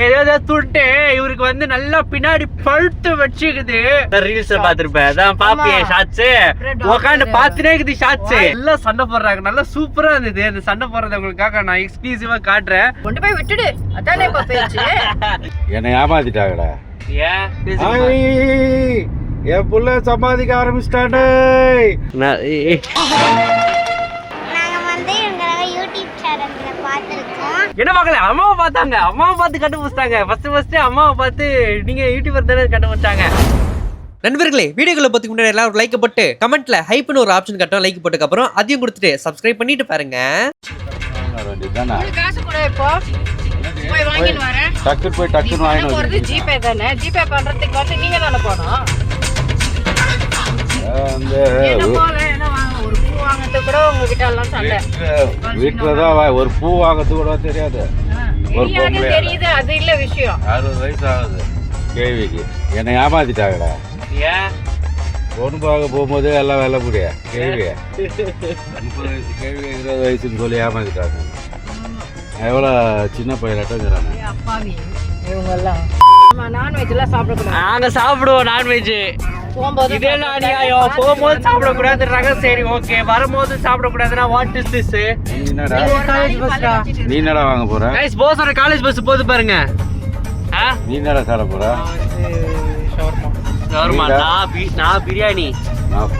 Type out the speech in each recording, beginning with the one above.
ஏதோ துட்டு இவருக்கு வந்து நல்லா பின்னாடி பழுத்து வச்சுக்குது. ரீல்ஸ் பாத்துருப்பேன் அதான் பாப்பிய. ஷாட்ஸ் வேற. பாத்துனே இருக்குது ஷாட்ஸ் நல்லா சண்டை போடுறாங்க. நல்லா சூப்பரா இருந்தது. அந்த சண்டை போடுறது உங்களுக்காக நான் எக்ஸ்க்ளூசிவா காட்டுறேன். கொண்டு போய் விட்டுடு. அதானே என்னை ஏமாத்திட்டாங்கடா. என் புள்ள சம்பாதிக்க ஆரம்பிச்சிட்டானே நான் ஏ- ஏ- நாங்க வந்து இவங்கள யூடியூப் சேனல்ல பார்த்துருக்கோம் என்ன பார்க்கல அம்மாவை பார்த்தாங்க. அம்மாவை பார்த்து கண்டுபிடிச்சிட்டாங்க. ஃபர்ஸ்ட் ஃபர்ஸ்ட் அம்மாவை பார்த்து நீங்க யூடியூபர் தானே கண்டுபிடிச்சாங்க. நண்பர்களே வீடியோக்களை பத்தி முன்னாடி எல்லாம் லைக் போட்டு கமெண்ட்ல ஹைப்னு ஒரு ஆப்ஷன் கட்டும் லைக் போட்டதுக்கு அப்புறம் அதையும் கொடுத்துட்டு சப்ஸ்கிரைப் பண்ணிட்டு பாருங்க. டக்குன்னு போய் வாங்கிட்டு ஜிபே தானே? ஜிபே பண்றதுக்கு வந்து நீங்க தானே போனோம் அந்த என்ன போல என்ன வாங்க ஒரு பூ வாங்குறதுக்கு கூட உங்ககிட்ட எல்லாம் சண்டை. வீட்டில் தான் ஒரு பூ வாங்கிறது கூட தெரியாது. ஒரு தெரியாது அது இல்ல விஷயம். அறுபது வயசு ஆகுது. கேள்விக்கு. என்னை ஏமாத்திட்டாங்கடா. ஏன்? பொண்ணு பார்க்க போகும்போது எல்லாம் வெள்ள முடியா? கேள்வி முப்பது வயசு கேள்வி இருபது வயசுன்னு சொல்லி ஏமாத்திட்டாங்க. எவ்வளோ சின்ன பையனாட்டங்கிறாங்க ஏய், அப்பாவி. இவங்க எல்லாம் நான்வெஜ் எல்லாம் சாப்பிடக்கூடாது. நாங்க சாப்பிடுவோம் நான்வெஜ் போகும்போது இதே அநியாயம் போகும்போது சாப்பிடக்கூடாதுன்றாங்க சரி ஓகே. வரும்போது சாப்பிடக்கூடாதுன்னா வாட் இஸ் திஸ் நீ என்னடா? நீ என்னடா வாங்க போற? கைஸ் போஸோட காலேஜ் பஸ் போகுது பாருங்க. ஆ? நீ என்னடா சாப்பிட போற? ஷவர்மா. நான் நான் பிரியாணி. நான்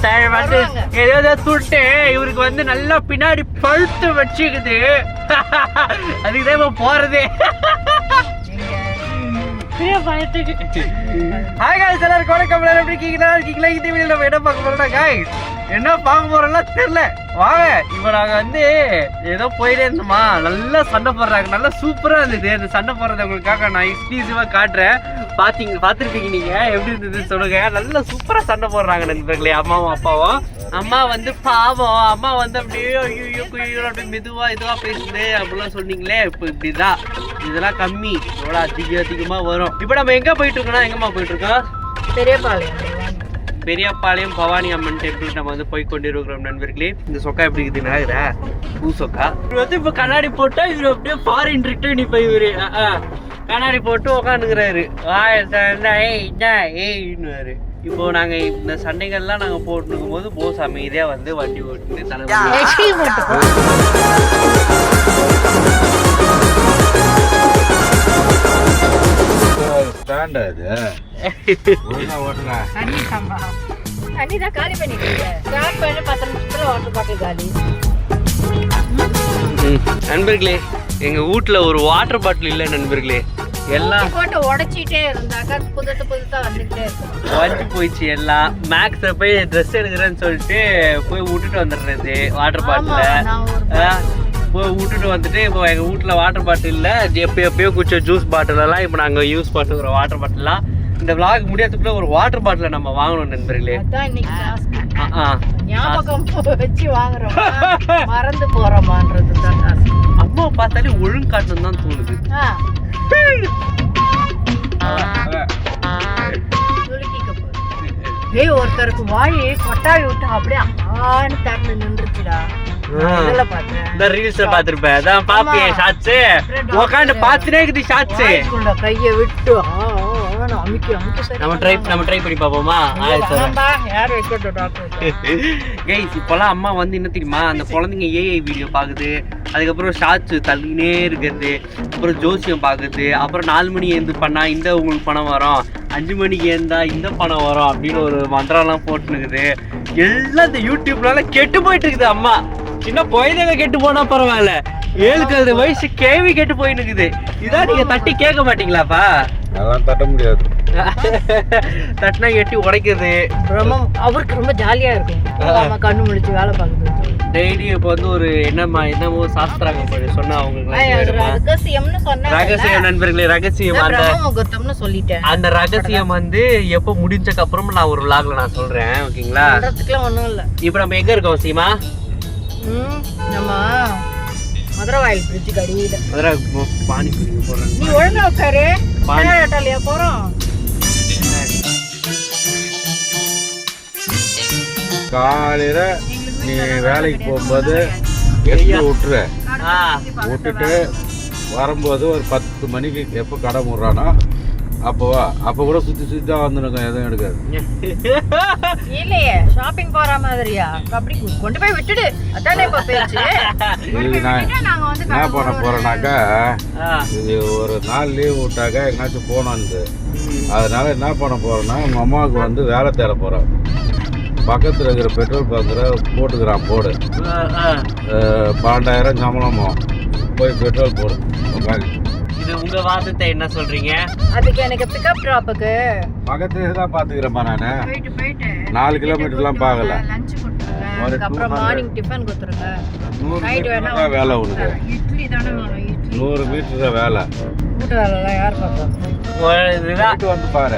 தேவை வந்து ஏதோ துட்டு. இவருக்கு வந்து நல்லா பின்னாடி பழுத்து வச்சுக்குது. அதுக்கு தான் இப்ப போறதே. ஹாய் guys எல்லாருக்கும் வணக்கம். எல்லாரும் எப்படி இருக்கீங்களா இருக்கீங்களா? இந்த வீடியோ நம்ம என்ன பார்க்க போறோம்னா guys என்ன பார்க்க போறோம்லாம் தெரியல. வாங்க இப்போ நாங்க வந்து ஏதோ போயிட்டே இருந்தோமா? நல்லா சண்டை போடுறாங்க. நல்லா சூப்பரா இருந்தது. அந்த சண்டை போடுறத உங்களுக்காக நான் எக்ஸ்க்ளூசிவா காட்டுறேன். பாத்தீங்க பார்த்துருப்பீங்க நீங்க. எப்படி இருந்ததுன்னு சொல்லுங்க. நல்லா சூப்பரா சண்டை போடுறாங்க நண்பர்களே அம்மாவும் அப்பாவும். அம்மா வந்து பாவம் அம்மா வந்து அப்படியே ஐயோ குய்யோ அப்படியே மெதுவா இதுவா பேசுது அப்படிலாம் சொன்னீங்களே இப்போ இப்படிதான். இதெல்லாம் கம்மி. எவ்வளோ அதிக அதிகமா வரும். இப்போ நம்ம எங்க போயிட்டு இருக்கோம்னா எங்கம்மா போயிட்டு இருக்கோம் பெரிய பாளையம் பெரியப்பாளையம் பவானி அம்மன் டெம்பிள் நம்ம வந்து போய் கொண்டிருக்கிறோம் நண்பர்களே. இந்த சொக்கா எப்படி இருக்குது நகரா? பூ சொக்கா. இவர் வந்து இப்போ கண்ணாடி போட்டா இவர் அப்படியே ஃபாரின் ரிட்டர்ன் இப்போ இவரு. கண்ணாடி போட்டு உக்காந்துக்கிறாரு. ஏய்னுவாரு இப்போ நாங்க இந்த சண்டைகள்லாம் நாங்க போட்டுருக்கும் போது போஸ் அமைதியா வந்து வண்டி ஓட்டு தலைவர் ஸ்டாண்டா இது? ஒழுங்கா ஓட்டுறா. தண்ணி சம்பா தண்ணி தான் காலி பண்ணிட்டீங்க ஸ்டார்ட் பண்ணி பத்து நிமிஷத்துல வாட்டர் பாட்டில் காலி. நண்பர்களே எங்க வீட்ல ஒரு வாட்டர் பாட்டில் இல்ல நண்பர்களே. எல்லாம் போட்டு உடைச்சிட்டே இருந்தாக்கா புதுத்து புதுத்தா வந்துட்டே இருக்கும். வலிச்சு போயிடுச்சு எல்லாம். மேக்ஸ போய் ட்ரெஸ் எடுக்கிறேன்னு சொல்லிட்டு போய் விட்டுட்டு வந்துடுறது வாட்டர் பாட்டில போய் விட்டுட்டு வந்துட்டு இப்போ எங்க வீட்ல வாட்டர் பாட்டில்ல எப்போ எப்பயோ குச்ச ஜூஸ் பாட்டில் எல்லாம் இப்போ நாங்க யூஸ் பண்ணுறோம் வாட்டர் பாட்டிலாம் இந்த விளாக் முடியாதுக்குள்ள ஒரு வாட்டர் பாட்டிலை நம்ம வாங்கணும் நண்பர்களே. அதான் இன்னைக்கு task. ஆ, ஆ. ஞாபகம் வச்சு வாங்குறோமா? மறந்து போறோமான்றது தான் task. அம்மாவை பார்த்தாலே ஒழுங்கு காட்டணும் தான் தோணுது. ஏய் ஒருத்தருக்கு வாய் கொட்டாவி விட்டு அப்படியே ஆன்னு திறந்து நின்றுச்சுடா. இந்த ரீல்ஸ்ல பாத்திருப்பேன் அதான் பாப்பிய. ஷாட்ஸ் doctor பார்த்துட்டே இருக்குது ஷாட்ஸ் கையை விட்டு அமுக்கி அமுக்கி சரி. நம்ம ட்ரை நம்ம ட்ரை பண்ணி பார்ப்போமா? யார் வைக்கட்டும் டாக்டர் கைஸ் இப்போலாம் அம்மா வந்து என்ன தெரியுமா அந்த குழந்தைங்க ஏஐ வீடியோ பார்க்குது அதுக்கப்புறம் ஷார்ட்ஸ் தள்ளினே இருக்கிறது அப்புறம் ஜோசியம் பார்க்குது அப்புறம் நாலு மணி எழுந்து பண்ணா இந்த உங்களுக்கு பணம் வரும் அஞ்சு மணிக்கு எழுந்தா இந்த பணம் வரும் அப்படின்னு ஒரு மந்திரம்லாம் போட்டுனுக்குது. எல்லாம் இந்த யூடியூப்னால கெட்டு போயிட்டு இருக்குது அம்மா. சின்ன குழந்தைங்க கெட்டு போனா பரவாயில்ல. ஏழு கழுது வயசு கேள்வி கெட்டு போயின்னு இருக்குது இதான் நீங்க தட்டி கேட்க மாட்டீங்களாப்பா? அதெல்லாம் தட்ட முடியாது. தட்டினா எட்டி உடைக்கிறது ரொம்ப அவருக்கு ரொம்ப ஜாலியா இருக்கும். நம்ம கண்ணு முடிச்சு வேலை பார்க்குறது. டெய்லி இப்போ வந்து ஒரு என்னம்மா என்னமோ சாஸ்திராங்க போய் சொன்னா அவங்களுக்கு ரகசியம்னு சொன்னா ரகசியம் நண்பர்களே ரகசியம் அந்த சொல்லிட்டேன். அந்த ரகசியம் வந்து எப்போ முடிஞ்சதுக்கு அப்புறம் நான் ஒரு vlogல நான் சொல்றேன் ஓகேங்களா? ஒண்ணும் இல்ல. இப்போ நம்ம எங்க இருக்கோம் சீமா? ம், நம்ம மதுரவாயல் பிரிட்ஜுக்கு அடியில அதான் பானிபூரி போடுறாங்க நீ ஒழுங்கா உட்காரு. ஏட்டாலியா போறோம் காலையில நீ வேலைக்கு போகும்போது எடுத்து விட்டுரு விட்டுட்டு வரும்போது ஒரு பத்து மணிக்கு எப்போ கடை முடுறானோ அப்போ வா அப்போ கூட சுற்றி சுற்றி தான் வந்துருக்கோம் எதுவும் எடுக்காது. இல்லையே ஷாப்பிங் போற மாதிரியா? அப்படி கொண்டு போய் விட்டுடு. அதானே இப்ப பேச்சு என்ன பண்ண போகிறேன்னாக்கா ஆ, இது ஒரு நாள் லீவ் விட்டாக்கா எங்கேயாச்சும் போகணுன்னு அதனால என்ன பண்ண போகிறேன்னா உங்கள் அம்மாவுக்கு வந்து வேலை தேட போகிறேன் பக்கத்தில் இருக்கிற பெட்ரோல் பங்கில் போட்டுக்கிறான் போடு. பன்னெண்டாயிரம் சம்பளமோ. போய் பெட்ரோல் போடு. உட்காந்து உங்க வாதத்தை என்ன சொல்றீங்க? அதுக்கு எனக்கு பிக்கப் டிராப்புக்கு பக்கத்துல தான் பார்த்துக்கிறேன்ப்பா நான். போயிட்டு போயிட்டு. நாலு கிலோமீட்டர்லாம் பார்க்கல லஞ்ச் கொடுத்துருங்க. two மார்னிங் டிஃபன் கொடுத்துருங்க. நூறு நைட் வேணா வேலை உனக்கு. இட்லி தானே வேணும் இட்லி. நூறு மீட்டர் தான் வேலை. வீட்டு வேலைலாம் யார் பார்ப்போம்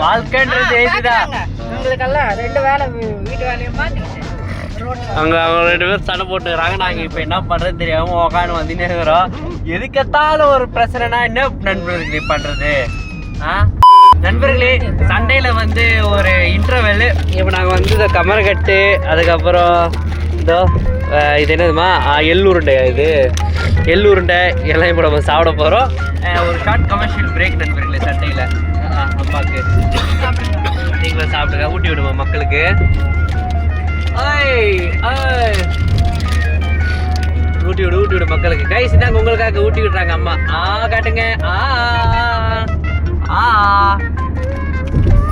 வாழ்க்கைன்றது இதுதான் உங்களுக்கெல்லாம் ரெண்டு வேலை வீட்டு வேலையை மாத்திக்கிட்டு ரோட்ல அங்க அவங்க ரெண்டு பேரும் சண்டை போட்டுக்கிறாங்க. நாங்க இப்ப என்ன பண்றது தெரியாம உக்காந்து வந்துட்டே இருக்கிறோம். எதுக்கத்தாலும் ஒரு பிரச்சனைனா என்ன நண்பர்களே பண்றது? ஆ? நண்பர்களே சண்டையில வந்து ஒரு இன்டர்வெல் இப்போ நாங்கள் வந்து இந்த கமரக்கட்டு அதுக்கப்புறம் இதோ இது என்னதுமா? ஆ, எள் உருண்டை இது எள் உருண்டை எல்லாம் இப்போ நம்ம சாப்பிட போகிறோம் ஒரு ஷார்ட் கமர்ஷியல் பிரேக் நண்பர்களே சண்டையில். அம்மாவுக்கு நீங்களும் சாப்பிடுங்க ஊட்டி விடுவோம் மக்களுக்கு? ஊட்டி விடு ஊட்டி விடு மக்களுக்கு. கைஸ் தாங்க உங்களுக்காக ஊட்டி விடுறாங்க அம்மா. ஆ காட்டுங்க. ஆ ஆ.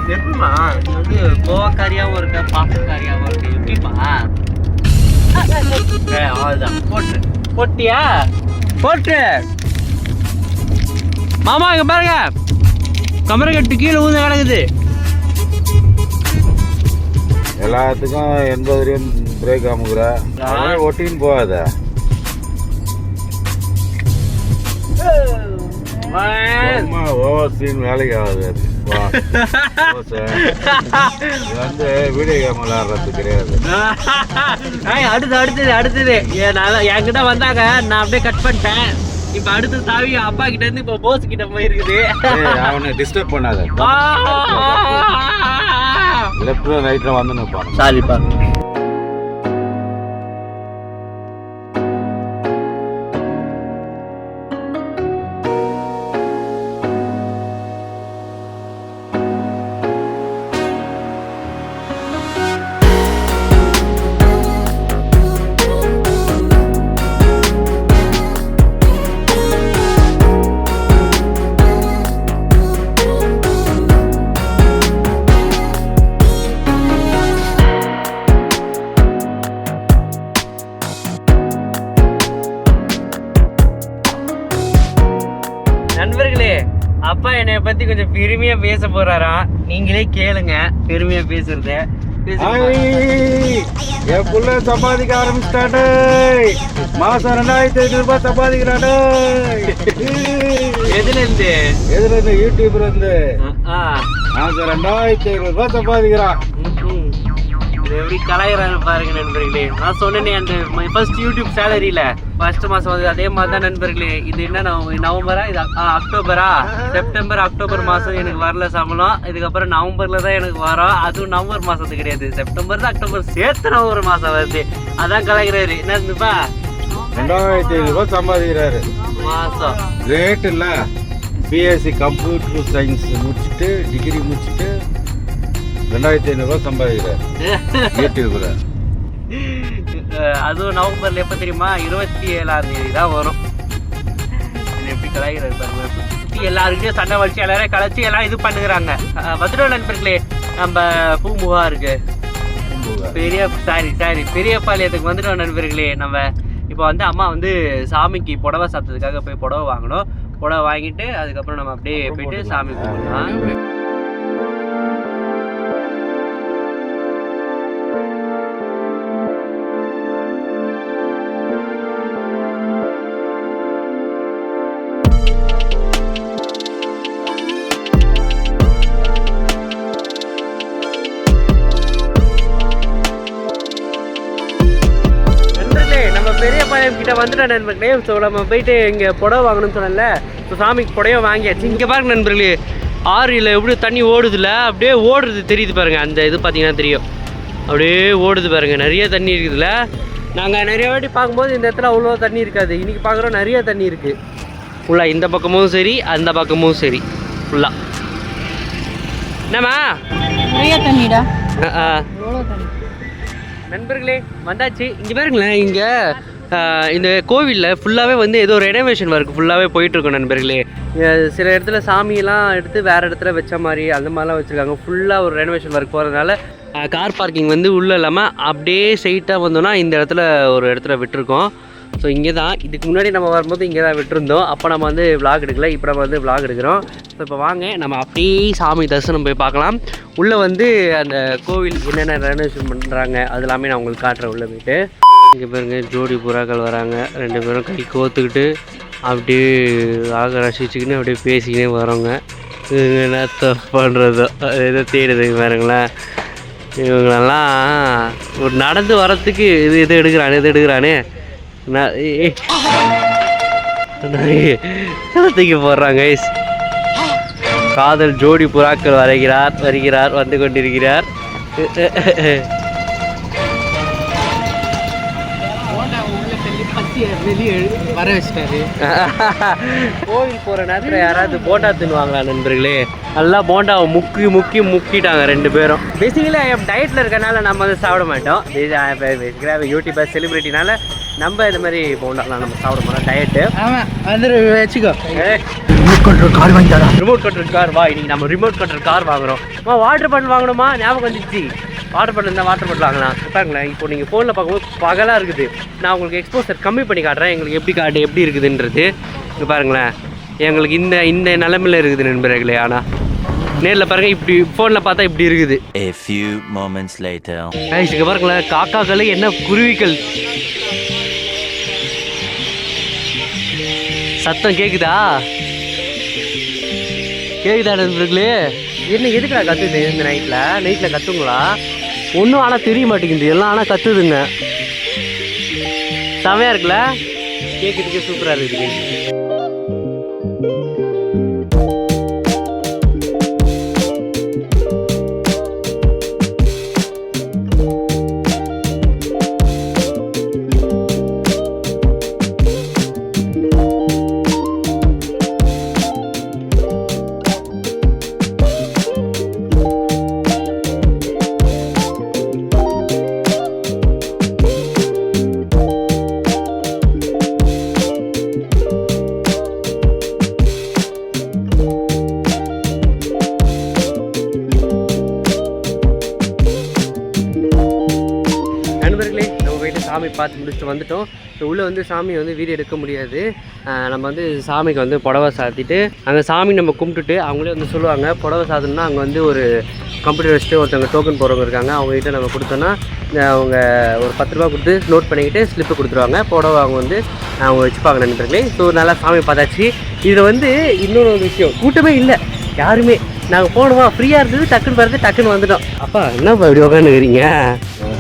எப்படிமா இது வந்து கோவக்காரியாவும் இருக்க பாசக்காரியாவும் இருக்கு எப்படிமா போட்டு. போட்டியா? போட்டு. மாமா இங்க பாருங்க. கமரக்கட்டு கீழே ஊந்து கிடக்குது. எல்லாத்துக்கும் எண்பது வரையும் பிரேக் அமுக்குற ஒட்டின்னு போகாத. சும்மா ஓவர் ஸ்க்ரீன் வேலைக்கு ஆகாது. அது. வந்து வீடியோ கேம் விளையாடுறது கிடையாது. அடுத்து அடுத்தது அடுத்தது. என்கிட்ட வந்தாங்க. நான் அப்படியே கட் பண்ணிட்டேன். இப்போ அடுத்து தாவி அப்பா கிட்ட இருந்து இப்போ போஸ் கிட்ட போயிருக்குது. அவனை டிஸ்டர்ப் பண்ணாத. லெஃப்ட்ல ரைட்ல வந்து நிற்பான் சாரிப்பா அப்பா என்னைய பத்தி கொஞ்சம் பெருமையா பேச போறாராம் நீங்களே கேளுங்க பெருமையா பேசுறத. என் புள்ள சம்பாதிக்க ஆரம்பிச்சிட்டாடே. மாசம் ரெண்டாயிரத்தி ஐநூறு ரூபாய் சம்பாதிக்கிறாடே. எதுல இருந்து? எதுல இருந்து? யூடியூப்ல இருந்து. ஆ, மாசம் ரெண்டாயிரத்தி ஐநூறு ரூபாய் சம்பாதிக்கிறான். எப்படி கலாயிறாரு பாருங்க நண்பர்களே. நான் சொன்னேனே அந்த ஃபர்ஸ்ட் யூடியூப் சேலரியில ஃபர்ஸ்ட் மாசம் வந்து அதே மாதிரி தான் நண்பர்களே. இது என்ன நவ- நவம்பரா? இது அக்டோபரா? செப்டம்பர் அக்டோபர் மாசம் எனக்கு வரல சம்பளம். இதுக்கப்புறம் நவம்பர்ல தான் எனக்கு வரும். அதுவும் நவம்பர் மாசத்துக்கு கிடையாது. செப்டம்பர் தான் அக்டோபர் சேர்த்து நவம்பர் மாசம் வருது. அதான் கலாய்கிறாரு என்ன இருந்துப்பா ரெண்டாயிரத்தி ஐநூறு ரூபாய் சம்பாதிக்கிறாரு. மாசம். கிரேட் இல்ல. பிஎஸ்சி கம்ப்யூட்டர் சயின்ஸ் முடிச்சுட்டு டிகிரி முடிச்சுட்டு ரெண்டாயிரத்தி ஐநூறு ரூபாய் சம்பாதிக்கிறாரு யூடியூப்ல அஹ் அதுவும் நவம்பர்ல எப்ப தெரியுமா? இருபத்தி ஏழாம் தேதி தான் வரும். எப்படி கலாய்கிறது பாருங்க. எல்லாருக்கிட்டையும் சண்டை வச்சு எல்லாரையும் கலைச்சு எல்லாம் இது பண்ணுகிறாங்க. வந்துட்டோம் நண்பர்களே நம்ம பூமுகா இருக்கு. பெரிய சாரி சாரி பெரிய பாளையத்துக்கு வந்துட்டோம் நண்பர்களே. நம்ம இப்போ வந்து அம்மா வந்து சாமிக்கு புடவை சாத்ததுக்காக போய் புடவை வாங்கணும். புடவை வாங்கிட்டு அதுக்கப்புறம் நம்ம அப்படியே போயிட்டு சாமி கும்பிடலாம். வந்துட்டோம் நண்பர்களே ஸோ நம்ம போயிட்டு இங்கே புடவை வாங்கணும்னு சொன்னேன்ல ஸோ சாமிக்கு புடவை வாங்கியாச்சு. இங்கே பாருங்க நண்பர்களே ஆறில் எப்படி தண்ணி ஓடுதுல அப்படியே ஓடுறது தெரியுது பாருங்க அந்த இது பார்த்தீங்கன்னா தெரியும். அப்படியே ஓடுது பாருங்க நிறைய தண்ணி இருக்குதுல்ல. நாங்கள் நிறைய வாட்டி பார்க்கும்போது இந்த இடத்துல அவ்வளோ தண்ணி இருக்காது. இன்னைக்கு பார்க்குறோம் நிறைய தண்ணி இருக்குது ஃபுல்லாக இந்த பக்கமும் சரி அந்த பக்கமும் சரி. ஃபுல்லாக என்னம்மா? நிறைய தண்ணிடா. நண்பர்களே வந்தாச்சு. இங்கே பாருங்களேன் இங்கே. இந்த கோவிலில் ஃபுல்லாகவே வந்து ஏதோ ரெனோவேஷன் ஒர்க் ஃபுல்லாகவே போயிட்டுருக்கும் நண்பர்களே. சில இடத்துல சாமியெல்லாம் எடுத்து வேறு இடத்துல வச்ச மாதிரி அந்த மாதிரிலாம் வச்சுருக்காங்க. ஃபுல்லாக ஒரு ரெனோவேஷன் ஒர்க் போகிறதுனால கார் பார்க்கிங் வந்து உள்ளே இல்லாமல் அப்படியே ஸ்ட்ரைட்டாக வந்தோன்னா இந்த இடத்துல ஒரு இடத்துல விட்டுருக்கோம். ஸோ இங்கே தான் இதுக்கு முன்னாடி நம்ம வரும்போது இங்கே தான் விட்டுருந்தோம். அப்போ நம்ம வந்து விளாக் எடுக்கல. இப்போ நம்ம வந்து விளாக் எடுக்கிறோம். ஸோ இப்போ வாங்க. நம்ம அப்படியே சாமி தரிசனம் போய் பார்க்கலாம். உள்ளே வந்து அந்த கோவில் என்னென்ன ரெனோவேஷன் பண்ணுறாங்க அது எல்லாமே நான் உங்களுக்கு காட்டுறேன் உள்ளே போயிட்டு. இங்கே பாருங்க ஜோடி புறாக்கள் வராங்க. ரெண்டு பேரும் கை கோத்துக்கிட்டு அப்படியே ஆக ரசிச்சுக்கின்னு அப்படியே பேசிக்கினே வரோங்க. இவங்க என்ன பண்ணுறதோ எதோ தேடுதுங்க பாருங்களேன். இவங்களெல்லாம் ஒரு நடந்து வரத்துக்கு இது இது எடுக்கிறானே இது எடுக்கிறானே. நான் தூக்கி போடுறாங்க காதல் ஜோடி புறாக்கள் வரைகிறார் வருகிறார் வந்து கொண்டிருக்கிறார். வர வச்சிட்டாரு. கோவில் போகிற நேரத்தில் யாராவது போண்டா தின்னுவாங்களா நண்பர்களே? நல்லா போண்டாவை முக்கி முக்கி முக்கிட்டாங்க ரெண்டு பேரும். பேசிக்கலி டயட்டில் இருக்கனால நம்ம வந்து சாப்பிட மாட்டோம். பேசிக்கலாக யூடியூபர் செலிபிரிட்டினால நம்ம இது மாதிரி போண்டாலாம் நம்ம சாப்பிட மாட்டோம் டயட்டு ஆமா வந்துரு வச்சுக்கோ. ரிமோட் கண்ட்ரோல் கார் வாங்கி ரிமோட் கண்ட்ரோல் கார் வா இன்னைக்கு நம்ம ரிமோட் கண்ட்ரோல் கார் வாங்குறோம். வாட்டர் பாட்டில் வாங்கணுமா? ஞாபகம் வந்துச்சு வாட்டர் பாட்டில் இருந்தால் வாட்டர் பாட்டில் வாங்கலாம். பாருங்களேன் இப்போ நீங்கள் ஃபோனில் பார்க்கும்போது பகலாக இருக்குது. நான் உங்களுக்கு எக்ஸ்போசர் கம்மி பண்ணி காட்டுறேன். எங்களுக்கு எப்படி காட்டு எப்படி இருக்குதுன்றது. இங்கே பாருங்களேன். எங்களுக்கு இந்த இந்த நிலமையில இருக்குது நண்பர்களே ஆனால் நேரில் பாருங்க இப்படி ஃபோனில் பார்த்தா இப்படி இருக்குது. A few moments later. இங்க பாருங்களேன். காக்காக்கள் என்ன குருவிகள். சத்தம் கேக்குதா? கேக்குதா நண்பர்களே? என்ன எதுக்குடா கத்துது இந்த நைட்ல நைட்ல கத்துங்களா? ஒன்றும் ஆனால் தெரிய மாட்டேங்குது. எல்லாம் ஆனால் கற்றுதுங்க செமையாக இருக்குல்ல? கேட்குறதுக்கே சூப்பராக இருக்குது. ஆல்மோஸ்ட் வந்துட்டோம். ஸோ உள்ளே வந்து சாமி வந்து வீடியோ எடுக்க முடியாது. நம்ம வந்து சாமிக்கு வந்து புடவை சாத்திட்டு அங்கே சாமி நம்ம கும்பிட்டுட்டு அவங்களே வந்து சொல்லுவாங்க புடவை சாத்தணும்னா அங்கே வந்து ஒரு கம்ப்யூட்டர் வச்சுட்டு ஒருத்தவங்க டோக்கன் போகிறவங்க இருக்காங்க அவங்ககிட்ட நம்ம கொடுத்தோன்னா அவங்க ஒரு பத்து ரூபா கொடுத்து நோட் பண்ணிக்கிட்டு ஸ்லிப்பு கொடுத்துருவாங்க. புடவை அவங்க வந்து அவங்க வச்சுப்பாங்க நண்பர்களே. ஸோ நல்லா சாமி பார்த்தாச்சு. இதில் வந்து இன்னொரு விஷயம் கூட்டமே இல்லை. யாருமே நாங்கள் போனோமா ஃப்ரீயாக இருந்தது டக்குன்னு பார்த்து டக்குன்னு வந்துட்டோம். அப்பா என்னப்பா இப்படி உட்காந்துக்கிறீங்க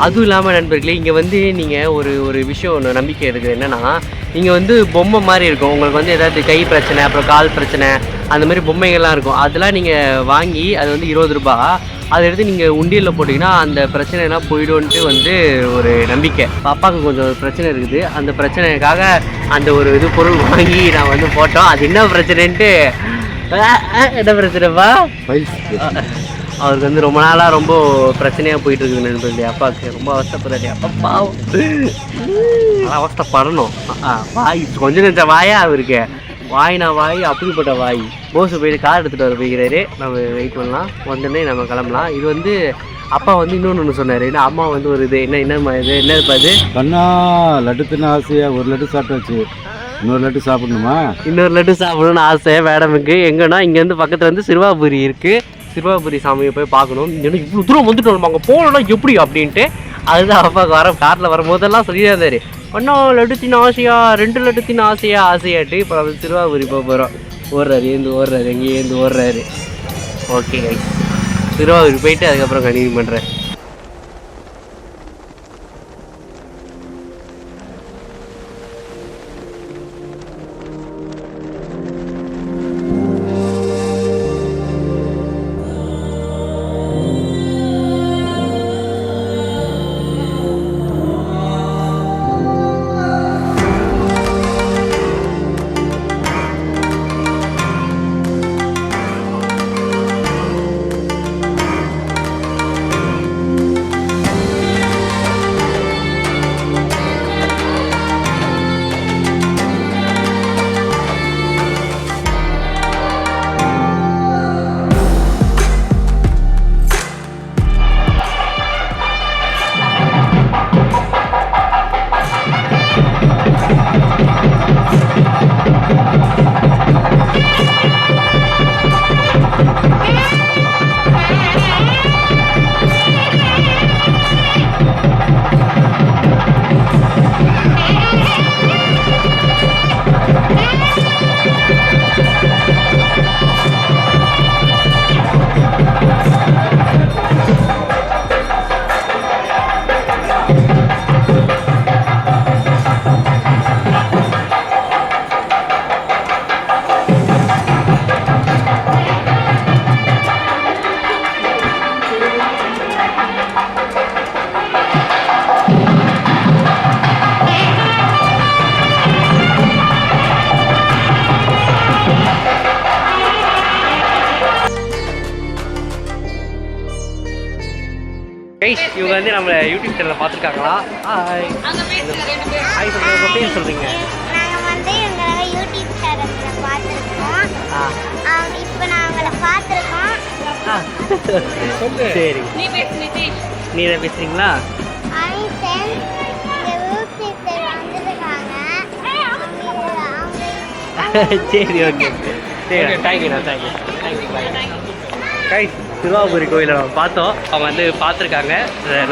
அதுவும் இல்லாமல் நண்பர்களே இங்கே வந்து நீங்கள் ஒரு ஒரு விஷயம் ஒன்று நம்பிக்கை இருக்குது என்னென்னா இங்கே வந்து பொம்மை மாதிரி இருக்கும். உங்களுக்கு வந்து ஏதாவது கை பிரச்சனை அப்புறம் கால் பிரச்சனை அந்த மாதிரி பொம்மைகள்லாம் இருக்கும். அதெல்லாம் நீங்கள் வாங்கி அது வந்து இருபது ரூபா. அதை எடுத்து நீங்கள் உண்டியலில் போட்டிங்கன்னா அந்த பிரச்சனைலாம் போயிடும்ன்ட்டு வந்து ஒரு நம்பிக்கை. பாப்பாவுக்கு கொஞ்சம் பிரச்சனை இருக்குது. அந்த பிரச்சனைக்காக அந்த ஒரு இது பொருள் வாங்கி நான் வந்து போட்டோம். அது என்ன பிரச்சனைன்ட்டு என்ன பிரச்சனைப்பா? அவருக்கு வந்து ரொம்ப நாளாக ரொம்ப பிரச்சனையாக போயிட்டு இருக்குது நண்பர்களே அப்பாவுக்கு. ரொம்ப அவஸ்தைப்படுறாரு. அப்பா பாவம். அவஸ்தைப்படணும். வாய் கொஞ்சம் நெஞ்ச வாயா அவருக்கு. வாய்னா வாய் அப்படிப்பட்ட வாய். போஸ் போயிட்டு கார் எடுத்துகிட்டு வர போய்கிறாரு நம்ம வெயிட் பண்ணலாம். வந்தோடனே நம்ம கிளம்பலாம். இது வந்து அப்பா வந்து இன்னொன்று ஒன்று சொன்னார். ஏன்னா அம்மா வந்து ஒரு இது என்ன என்ன இது என்ன இருப்பா இது கண்ணா லட்டு தின்ன ஆசையா ஒரு லட்டு சாப்பிட்டாச்சு இன்னொரு லட்டு சாப்பிடணுமா? இன்னொரு லட்டு சாப்பிடணும்னு ஆசை மேடமுக்கு எங்கன்னா இங்கேருந்து பக்கத்தில் வந்து சிறுவாபுரி இருக்குது சிறுவாபுரி சாமியை போய் பார்க்கணும். இன்னும் இவ்வளோ தூரம் வந்துட்டு நம்ம அங்கே போகணும்னா எப்படி அப்படின்ட்டு. அதுதான் அப்பாவுக்கு வர காரில் வரும்போதெல்லாம் சொல்லியே இருந்தார் அண்ணா லட்டு தின்ன ஆசையா? ரெண்டு லட்டு தின்ன ஆசையா? ஆசையாட்டு. இப்போ நம்ம சிறுவாபுரி போக போகிறோம் ஓடுறாரு ஏந்து ஓடுறாரு எங்கேயும் ஏந்து ஓடுறாரு. ஓகே திருவாபுரி போயிட்டு அதுக்கப்புறம் கண்டினியூ பண்ணுறேன் சேனலில் பார்த்துருக்காங்களா? ஹாய் ஹாய் சொல்லுங்க உங்கள் பேர் சொல்கிறீங்க நாங்கள் வந்து இவங்களை யூடியூப் சேனலில் பார்த்துருக்கோம். ஆ. இப்போ நான் அவங்கள பார்த்துருக்கோம். சரி. நீ தான் பேசுறீங்களா? சரி ஓகே. சரி. தேங்க்யூண்ணா thank you thank you bye கை திருவாபுரி கோயிலை நம்ம பார்த்தோம். அவங்க வந்து பார்த்துருக்காங்க.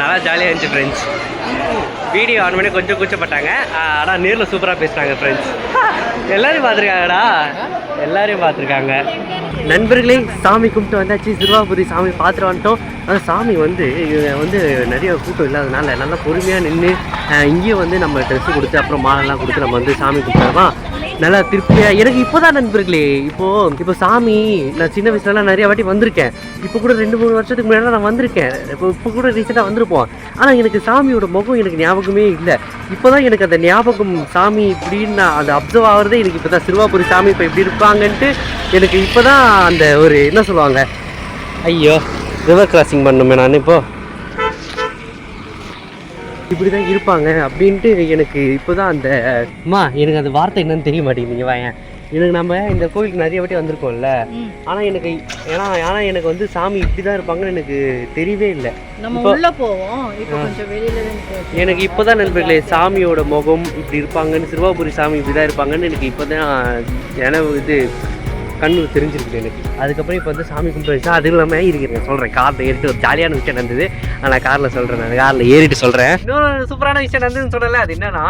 நல்லா ஜாலியாக இருந்துச்சு ஃப்ரெண்ட்ஸ் வீடியோ ஆன் பண்ணி கொஞ்சம் கூச்சப்பட்டாங்க. ஆனால் நேரில் சூப்பராக பேசுகிறாங்க ஃப்ரெண்ட்ஸ் எல்லாரையும் பார்த்துருக்காங்கடா. எல்லாரையும் பார்த்துருக்காங்க. நண்பர்களே சாமி கும்பிட்டு வந்தாச்சு. திருவாபுரி சாமி பார்த்துட்டு வந்துட்டோம். அந்த சாமி வந்து வந்து நிறைய கூட்டம் இல்லாதனால நல்லா பொறுமையாக நின்று இங்கேயும் வந்து நம்ம ட்ரெஸ்ஸு கொடுத்து அப்புறம் மாலைலாம் கொடுத்து நம்ம வந்து சாமி கும்பிட்டோமா நல்லா திருப்தியாக எனக்கு இப்போ தான் நண்பர்களே இப்போது இப்போ சாமி நான் சின்ன வயசுலலாம் நிறைய வாட்டி வந்திருக்கேன். இப்போ கூட ரெண்டு மூணு வருஷத்துக்கு முன்னாடி நான் வந்திருக்கேன். இப்போ இப்போ கூட ரீசெண்டாக வந்திருப்போம். ஆனால் எனக்கு சாமியோட முகம் எனக்கு ஞாபகமே இல்லை. இப்போ தான் எனக்கு அந்த ஞாபகம் சாமி இப்படின்னு நான் அதை அப்சர்வ் ஆகிறதே எனக்கு இப்போ தான் சிறுவாபுரி சாமி இப்போ இப்படி இருப்பாங்கன்ட்டு எனக்கு இப்போ தான் அந்த ஒரு என்ன சொல்லுவாங்க? ஐயோ ரிவர் கிராசிங் பண்ணுமே நான் இப்போ. இப்படி தான் இருப்பாங்க அப்படின்ட்டு எனக்கு இப்போ தான் அந்த அம்மா எனக்கு அந்த வார்த்தை என்னன்னு தெரிய மாட்டேங்குது. வாயன். எனக்கு நம்ம இந்த கோயிலுக்கு நிறைய வாட்டி வந்திருக்கோம்ல. ஆனால் எனக்கு ஏன்னா ஆனால் எனக்கு வந்து சாமி இப்படி தான் இருப்பாங்கன்னு எனக்கு தெரியவே இல்லை. நம்ம உள்ள போவோம். எனக்கு இப்போ தான் நண்பர்களே சாமியோட முகம் இப்படி இருப்பாங்கன்னு சிறுவாபுரி சாமி இப்படி தான் இருப்பாங்கன்னு எனக்கு இப்போ தான் நினைவு இது. கண்ணு தெரிஞ்சிருக்கு எனக்கு. அதுக்கப்புறம் இப்போ வந்து சாமி கும்பிட்டு வச்சா அது இல்லாமல் இருக்கிறேன் சொல்கிறேன் காரில் ஏறிட்டு ஒரு ஜாலியான விஷயம் நடந்தது. நான் காரில் சொல்கிறேன் நான் காரில் ஏறிட்டு சொல்கிறேன் இன்னொரு சூப்பரான விஷயம் நடந்ததுன்னு சொல்லலை. அது என்னன்னா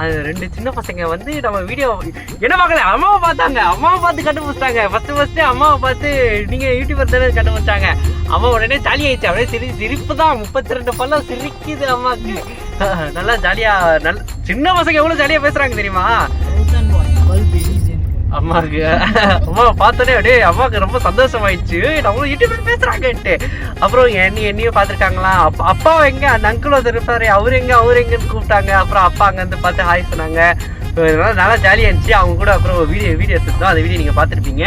அது ரெண்டு சின்ன பசங்க வந்து நம்ம வீடியோ என்ன பார்க்கல? அம்மாவை பார்த்தாங்க. அம்மாவை பார்த்து கண்டுபிடிச்சிட்டாங்க. ஃபஸ்ட்டு ஃபஸ்ட்டு அம்மாவை பார்த்து நீங்கள் யூடியூபர் தானே கண்டுபிடிச்சாங்க. அம்மா உடனே ஜாலி ஆயிடுச்சு. அப்படியே சிரி சிரிப்பு தான். முப்பத்தி ரெண்டு பல்லம் சிரிக்குது அம்மாவுக்கு. நல்லா ஜாலியாக நல்ல சின்ன பசங்க எவ்வளோ ஜாலியாக பேசுகிறாங்க தெரியுமா? அம்மாவுக்கு. அம்மாவை பார்த்தோன்னே அப்படியே அம்மாவுக்கு ரொம்ப சந்தோஷமாயிடுச்சு. நம்மளும் யூடியூப்ல பேசுறாங்கன்ட்டு. அப்புறம் என்னி என்னையும் பார்த்துருக்காங்களா? அப்பா அப்பாவை எங்க? அந்த அங்கிள் வந்து இருப்பாரு. அவர் எங்க? அவர் எங்கன்னு கூப்பிட்டாங்க. அப்புறம் அப்பா அங்கேருந்து பார்த்து ஹாய் சொன்னாங்க. இதனால நல்லா ஜாலியாக இருந்துச்சு அவங்க கூட அப்புறம் வீடியோ வீடியோ எடுத்துருந்தோம் அந்த வீடியோ நீங்கள் பார்த்துருப்பீங்க.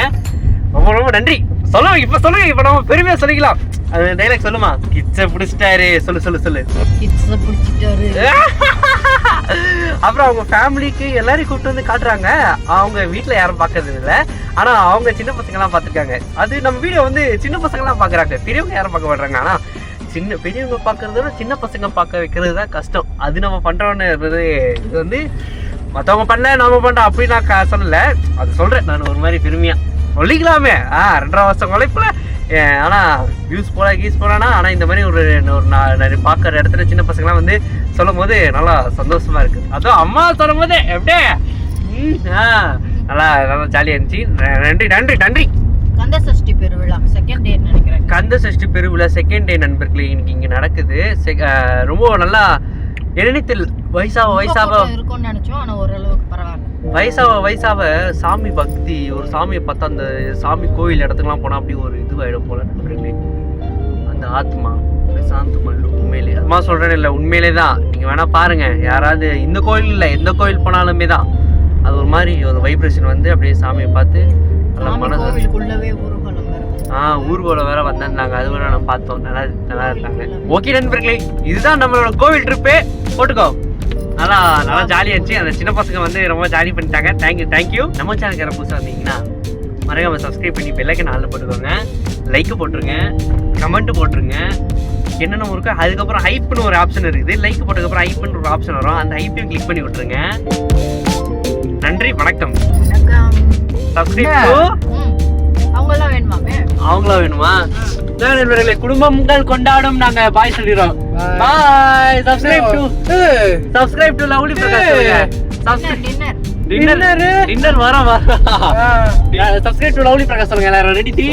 ரொம்ப ரொம்ப நன்றி. சொல்லுங்க இப்போ சொல்லுங்க இப்போ நம்ம பெருமையாக சொல்லிக்கலாம். அது டைலாக் சொல்லுமா? கிச்சை பிடிச்சிட்டாரு. சொல்லு சொல்லு சொல்லு. கிட்ஸை பிடிச்சிட்டாரு. அப்புறம் அவங்க ஃபேமிலிக்கு எல்லாரையும் கூப்பிட்டு வந்து காட்டுறாங்க. அவங்க வீட்டில் யாரும் பார்க்கறது இல்லை. ஆனால் அவங்க சின்ன பசங்கலாம் பார்த்துருக்காங்க அது நம்ம வீடியோ வந்து சின்ன பசங்கலாம் பார்க்குறாங்க பெரியவங்க யாரும் பார்க்க மாட்டாங்க ஆனால் சின்ன பெரியவங்க பார்க்கறத விட சின்ன பசங்க பார்க்க வைக்கிறது தான் கஷ்டம். அது நம்ம பண்ணுறோன்னு இது வந்து மற்றவங்க பண்ணல நாம பண்ண அப்படி நான் சொல்லல. அது சொல்கிறேன் நான் ஒரு மாதிரி பெருமையாக சொல்லிக்கலாமே. ஆ ரெண்டரை வருஷம் உழைப்புல ஆனால் வியூஸ் போல கீஸ் போலானா ஆனால் இந்த மாதிரி ஒரு ஒரு நான் பார்க்குற இடத்துல சின்ன பசங்களாம் வந்து சொல்லும் போது நல்லா சந்தோஷமா இருக்கு. அதுவும் அம்மா சொல்லும் போது எப்படியே ஆ, நல்லா நல்லா ஜாலியாக இருந்துச்சு. நன்றி நன்றி நன்றி. கந்த சஷ்டி பெருவிழா செகண்ட் டே நினைக்கிறேன். கந்த சஷ்டி பெருவிழா செகண்ட் டே நண்பர்களே இன்னைக்கு இங்கே நடக்குது. ரொம்ப நல்லா என்னித்தில் வயசாவ வயசாவ இருக்கும்னு நினைச்சோம் ஆனா ஓரளவுக்கு பரவாயில்ல. வயசாவ வயசாவ சாமி பக்தி ஒரு சாமியை பார்த்தா அந்த சாமி கோயில் இடத்துக்குலாம் போனால் அப்படி ஒரு இதுவாயிடும் போல நண்பர்களே. அந்த ஆத்மா அப்படியே சாந்தமாயிடும் உண்மையிலே. அம்மா சொல்கிறேன் இல்லை உண்மையிலே தான். நீங்கள் வேணால் பாருங்க யாராவது இந்த கோயில் இல்லை எந்த கோயில் போனாலுமே தான். அது ஒரு மாதிரி ஒரு வைப்ரேஷன் வந்து அப்படியே சாமியை பார்த்து நல்லா மனசு கோவிலுக்குள்ளவே ஆ ஊர்வலம் வேற வந்திருந்தாங்க அது வேற நம்ம பார்த்தோம். நல்லா நல்லா இருந்தாங்க. ஓகே நண்பர்களே இதுதான் நம்மளோட கோவில் ட்ரிப்பு. போட்டுக்கோ. நல்லா நல்லா ஜாலியாக இருந்துச்சு அந்த சின்ன பசங்க வந்து ரொம்ப ஜாலி பண்ணிட்டாங்க. தேங்க்யூ தேங்க்யூ நம்ம சேனலுக்கு யாரும் புதுசாக வந்தீங்கன்னா மறக்காம சப்ஸ்கிரைப் பண்ணி பெல்லைக்கு நாளில் போட்டுக்கோங்க. லைக் போட்டுருங்க. கமெண்ட் போட்டுருங்க. என்னென்ன இருக்கோ அதுக்கப்புறம் ஹைப்னு ஒரு ஆப்ஷன் இருக்குது. லைக் போட்டதுக்கப்புறம் ஹைப்னு ஒரு ஆப்ஷன் வரும். அந்த ஹைப்பையும் கிளிக் பண்ணி விட்டுருங்க. நன்றி வணக்கம். வணக்கம். சப்ஸ்கிரைப் ம் அவங்கெல்லாம் வேணுமாமே? அவங்களா வேணுமா? நண்பர்களே குடும்பங்கள் கொண்டாடும் நாங்க பாய் சொல்லிடுறோம். Bye. Subscribe to subscribe to lovely Prakash dinner dinner dinner dinner வர வர சப்ஸ்கிரைப் டு லவ்லி பிரகாஷ் சொல்லுங்க எல்லாரும் ready three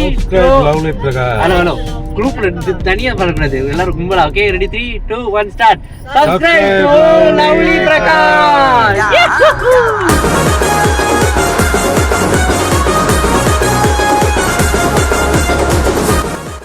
lovely Prakash. Hello hello. குரூப்ல தனியா பண்ணக்கூடாது எல்லாரும் கும்பலா? Okay ready three two one start subscribe to lovely Prakash.